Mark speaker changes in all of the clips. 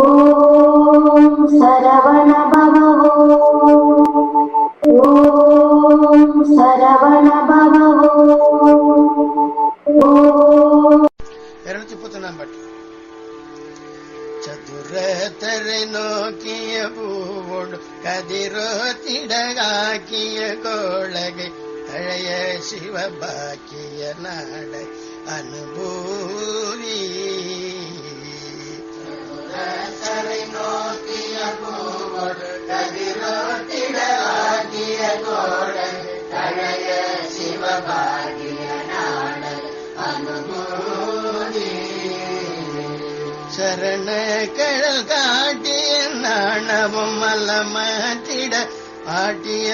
Speaker 1: ஓம் சரவண பவ ஓம் சரவண பவ ஓம்
Speaker 2: இருநூத்தி முப்பத்தொன்னாம் பாட்டு சதுரத்தரை நோக்கிய பூவோடு கதிரோ திடகாக்கிய கோளகை தழைய சிவபாக்கிய நாட அனுபூதி சதுரத்தரை நோக்கிய பூவோடு கதிரோ திடகாக்கிய கோளகை தழைய சிவபாக்கிய நாட சரண கடல் காட்டிய நாணவம் மல்லமத்திட ஆட்டிய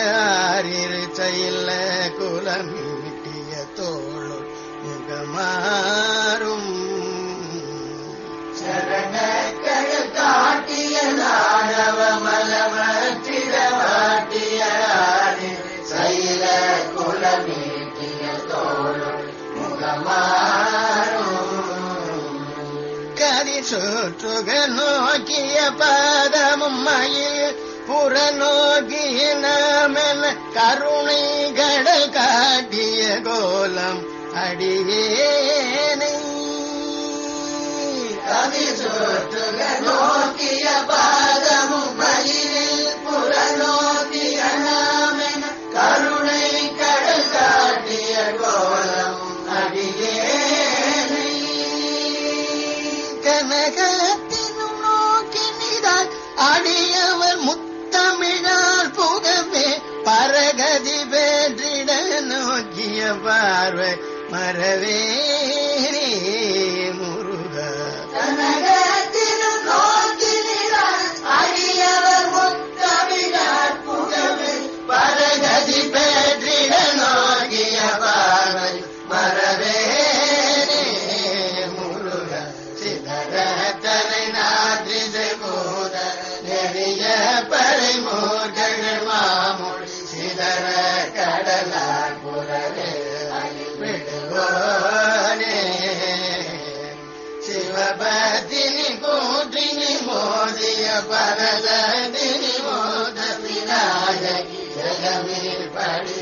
Speaker 2: ஆறிரு செயல குலமீட்டிய தோளும் முகமாறும். சரண நாணவ மலமத்திட ஆட்டிய குலமீட்டிய தோಳು முகமாறும். கரி சுற்றுக நோக்கிய பாதமும் மயில் புறநோக்கிய நாமென கருணை கடல் காட்டிய கோலம் அடியேனை. கவி சுற்றுக நோக்கிய பாதமும் கனகத்தினும் நோக்கினிதால் அடியவர் முத்தமிழால் புகவே பரகதி பெற்றிட நோக்கிய பார்வை மறவே நெறிய பறை மோர்கள் மாமொழி சிதற கடலார் புறவே விடுவோனே. சிவபதினி கூட்டினி மோதிய பரததினி மோத விநாயகி ஜெகமீர் படி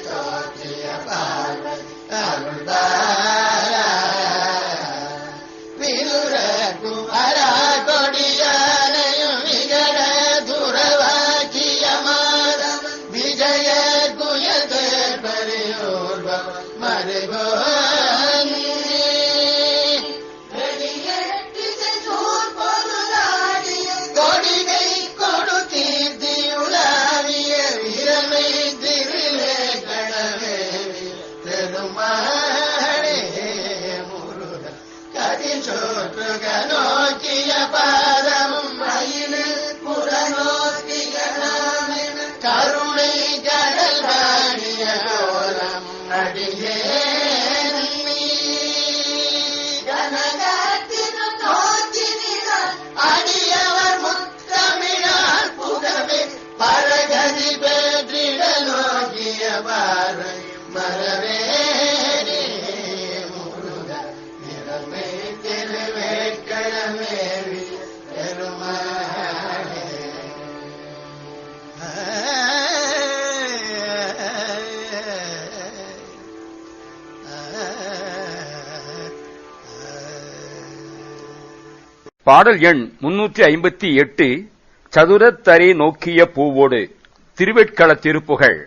Speaker 2: मरे
Speaker 3: பாடல் எண் முன்னூற்றி ஐம்பத்தி எட்டு சதுரத்தரை நோக்கிய பூவோடு திருவெட்கள திருப்புகழ்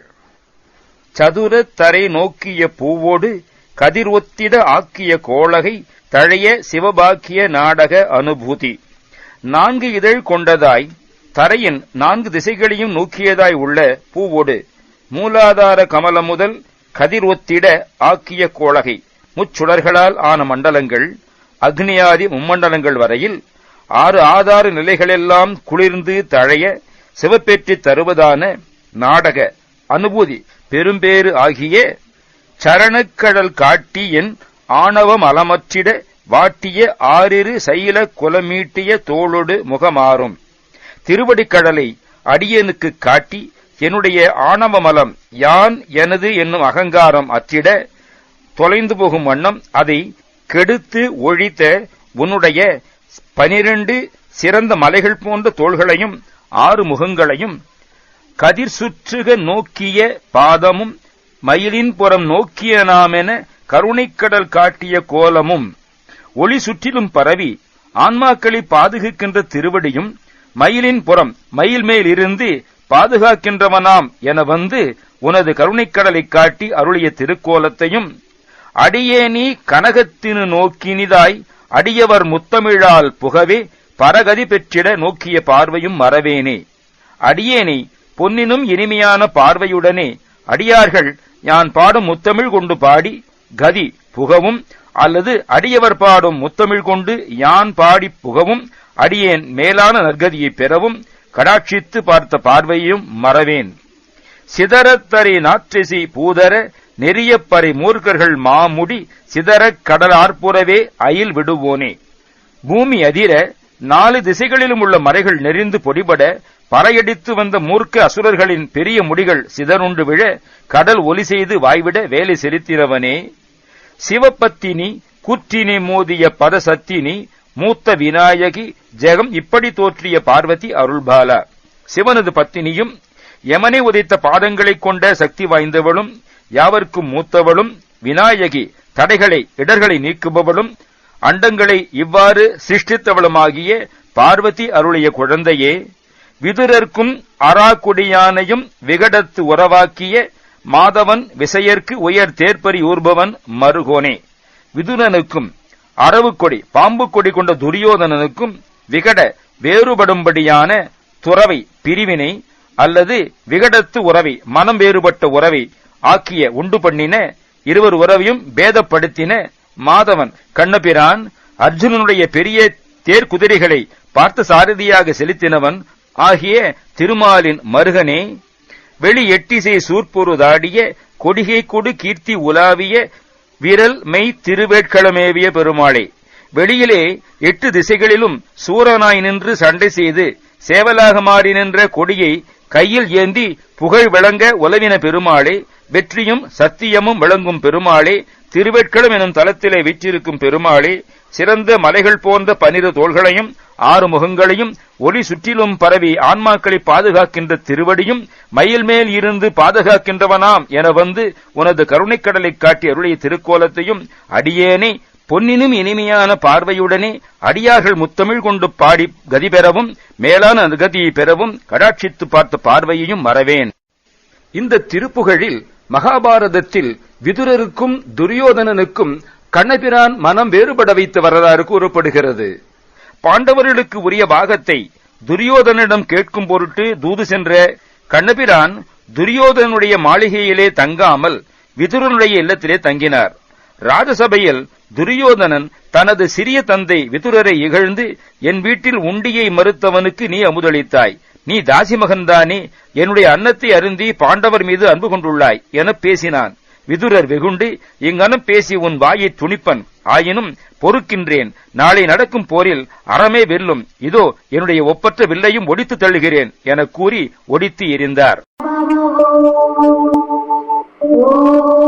Speaker 3: சதுரத்தரை நோக்கிய பூவோடு கதிர் ஒத்திட ஆக்கிய கோளகை தழைய சிவபாக்கிய நாடக அனுபூதி. நான்கு இதழ் கொண்டதாய் தரையின் நான்கு திசைகளையும் நோக்கியதாய் உள்ள பூவோடு மூலாதார கமலம் முதல் கதிர் ஒத்திட ஆக்கிய கோளகை முச்சுடர்களால் ஆன மண்டலங்கள் அக்னியாதி மும்மண்டலங்கள் வரையில் ஆறு ஆதார நிலைகளெல்லாம் குளிர்ந்து தழைய சிவப்பேற்றி தருவதான நாடக அனுபூதி பெரும்பேறு ஆகிய சரணக்கடல் காட்டி என் ஆணவம் அலமற்றிட வாட்டிய ஆறிரு சைல குலமீட்டிய தோளொடு முகமாறும். திருவடிக்கடலை அடியனுக்கு காட்டி என்னுடைய ஆணவமலம் யான் எனது என்னும் அகங்காரம் அற்றிட தொலைந்து போகும் வண்ணம் அதை கெடுத்து ஒழித்த உன்னுடைய பனிரெண்டு சிறந்த மலைகள் போன்ற தோள்களையும் ஆறு முகங்களையும் கதிர் சுற்றுக நோக்கிய பாதமும் மயிலின் புறம் நோக்கிய நாமென கருணைக்கடல் காட்டிய கோலமும் ஒளி சுற்றிலும் பரவி ஆன்மாக்களை பாதுகாக்கின்ற திருவடியும் மயிலின் புறம் மயில் மேல் இருந்து பாதுகாக்கின்றவனாம் என வந்து உனது கருணைக்கடலை காட்டி அருளிய திருக்கோலத்தையும் அடியேனி கனகத்தினு நோக்கினிதாய் அடியவர் முத்தமிழால் புகவே பரகதி பெற்றிட நோக்கிய பார்வையும் மறவேனே. அடியேனை பொன்னினும் இனிமையான பார்வையுடனே அடியார்கள் யான் பாடும் முத்தமிழ் கொண்டு பாடி கதி புகவும் அல்லது அடியவர் பாடும் முத்தமிழ் கொண்டு யான் பாடி புகவும் அடியேன் மேலான நற்கதியை பெறவும் கடாட்சித்து பார்த்த பார்வையும் மறவேன். சிதறத்தரை நாற்றிசி பூதர நெறியப்பறை மூர்க்கர்கள் மாமுடி சிதறக் கடல் அயில் விடுவோனே. பூமி அதிர நாலு திசைகளிலும் உள்ள மறைகள் நெறிந்து பொடிபட பறையடித்து வந்த மூர்க்க அசுரர்களின் பெரிய முடிகள் சிதறுண்டு விழ கடல் ஒலி செய்து வாய்விட வேலை செலுத்தினவனே. சிவபத்தினி குற்றினி மோதிய பதசத்தினி மூத்த விநாயகி ஜெகம் இப்படி தோற்றிய பார்வதி அருள்பாலா. சிவனது பத்தினியும் யமனை உதைத்த பாதங்களைக் கொண்ட சக்தி வாய்ந்தவளும் யாவர்க்கும் மூத்தவளும் விநாயகி தடைகளை இடர்களை நீக்குபவளும் அண்டங்களை இவ்வாறு சிருஷ்டித்தவளுமாகிய பார்வதி அருளிய குழந்தையே விதுரர்க்கும் அராக்குடியானையும் விகடத்து உறவாக்கிய மாதவன் விசையர்க்கு உயர் தேர்ப்பறி ஊர்பவன் மருகோனே. விதுரனுக்கும் அரவுக்கொடி பாம்பு கொடி கொண்ட துரியோதனனுக்கும் விகட வேறுபடும்படியான துறவை பிரிவினை அல்லது விகடத்து உறவை மனம் வேறுபட்ட உறவை ஆக்கிய உண்டு பண்ணின இருவர் உறவையும் பேதப்படுத்தின மாதவன் கண்ணபிரான் அர்ஜுனனுடைய பெரிய தேர்குதிரைகளை பார்த்த சாரதியாக செலுத்தினவன் ஆகிய திருமாலின் மருகனே வெளி எட்டிசை சூர்பொருதாடிய கொடிகை கொடு கீர்த்தி உலாவிய விரல் மெய் திருவேட்களமேவிய பெருமாளே வெளியிலே எட்டு திசைகளிலும் சூரனாய் நின்று சண்டை செய்து சேவலாக மாறி நின்ற கொடியை கையில் ஏந்தி புகழ் விளங்க உலவின பெருமாளே வெற்றியும் சத்தியமும் விளங்கும் பெருமாளே திருவேட்களம் எனும் தலத்திலே வீற்றிருக்கும் பெருமாளே சிறந்த மலைகள் போன்ற பனிரு தோள்களையும் ஆறு முகங்களையும் ஒளி சுற்றிலும் பரவி ஆன்மாக்களை பாதுகாக்கின்ற திருவடியும் மயில் மேல் இருந்து பாதுகாக்கின்றவனாம் என வந்து உனது கருணைக்கடலை காட்டி அருளிய திருக்கோலத்தையும் அடியேனே பொன்னினும் இனிமையான பார்வையுடனே அடியார்கள் முத்தமிழ் கொண்டு பாடி கதி பெறவும் மேலான கதியை பெறவும் கடாட்சித்து பார்த்த பார்வையையும் மறவேன். இந்த திருப்புகழில் மகாபாரதத்தில் விதுரருக்கும் துரியோதனனுக்கும் கண்ணபிரான் மனம் வேறுபட வைத்த வரலாறு கூறப்படுகிறது. பாண்டவர்களுக்கு உரிய பாகத்தை துரியோதனிடம் கேட்கும் பொருட்டு தூது சென்ற கண்ணபிரான் துரியோதனுடைய மாளிகையிலே தங்காமல் விதுரனுடைய இல்லத்திலே தங்கினார். ராஜசபையில் துரியோதனன் தனது சிறிய தந்தை விதுரரை இகழ்ந்து என் வீட்டில் உண்டியை மறுத்தவனுக்கு நீ அமுதளித்தாய். நீ தாசிமகன்தானே. என்னுடைய அன்னத்தை அருந்தி பாண்டவர் மீது அன்பு கொண்டுள்ளாய் என பேசினான். விதுரர் வெகுண்டு இங்கனம் பேசி உன் வாயை துணிப்பன். ஆயினும் பொறுக்கின்றேன். நாளை நடக்கும் போரில் அறமே வெல்லும். இதோ என்னுடைய ஒப்பற்ற வில்லையும் ஒடித்து தள்ளுகிறேன் என கூறி ஒடித்து எரிந்தார்
Speaker 1: ॐ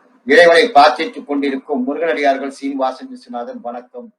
Speaker 2: இறைவனை பிரார்த்தித்துக் கொண்டிருக்கும் முருகனடியார்கள் சீனிவாசன் விஸ்வநாதன் வணக்கம்.